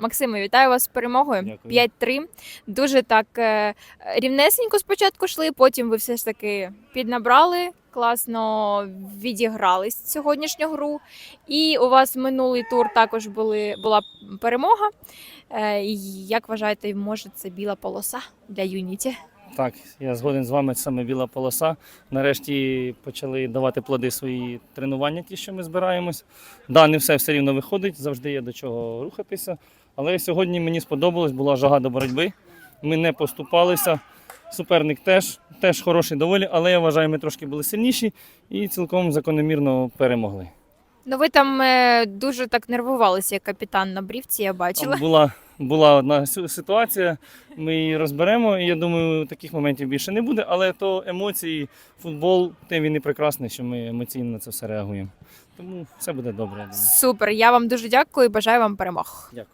Максиме, вітаю вас з перемогою. Дякую. 5-3. Дуже так е, рівнесенько спочатку йшли, потім ви все ж таки піднабрали, класно відіграли сьогоднішню гру. І у вас минулий тур також були, була перемога. Е, Як вважаєте, може це біла полоса для Юніті? Так, я згоден з вами, це саме біла полоса. Нарешті почали давати плоди свої тренування, ті, що ми збираємось. Да, не все все рівно виходить, завжди є до чого рухатися. Але сьогодні мені сподобалось, була жага до боротьби. Ми не поступалися. Суперник теж, теж хороший доволі, але я вважаю, ми трошки були сильніші і цілком закономірно перемогли. Ну ви там е, дуже так нервувалися, як капітан на брівці, я бачила. Була, була одна сю- ситуація, ми її розберемо, і я думаю, таких моментів більше не буде, але то емоції, футбол, тим він і прекрасний, що ми емоційно на це все реагуємо. Тому все буде добре. я думаю. Супер, я вам дуже дякую і бажаю вам перемог. Дякую.